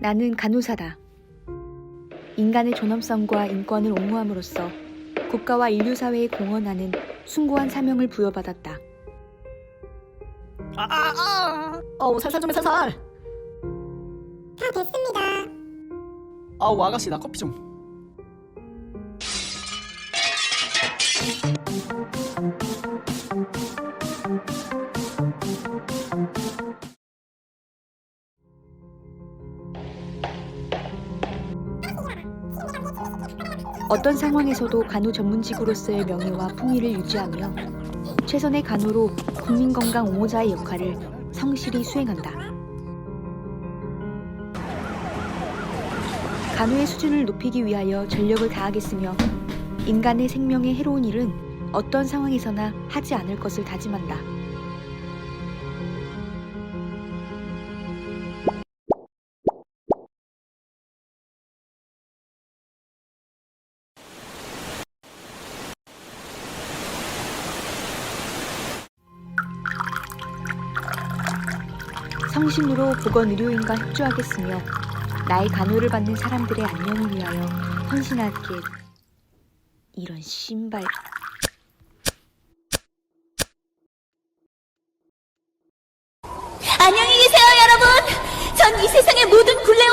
나는 간호사다. 인간의 존엄성과 인권을 옹호함으로써 국가와 인류 사회에 공헌하는 숭고한 사명을 부여받았다. 아, 아, 아. 어우, 살살 좀 해, 살살. 다 됐습니다. 아우, 아가씨, 나 커피 좀. 어떤 상황에서도 간호 전문직으로서의 명예와 품위를 유지하며 최선의 간호로 국민 건강 옹호자의 역할을 성실히 수행한다. 간호의 수준을 높이기 위하여 전력을 다하겠으며 인간의 생명에 해로운 일은 어떤 상황에서나 하지 않을 것을 다짐한다. 성심으로 보건의료인과 협조하겠으며 나의 간호를 받는 사람들의 안녕을 위하여 헌신하기에 이런 신발 안녕히 계세요, 여러분. 전 이 세상의 모든 굴레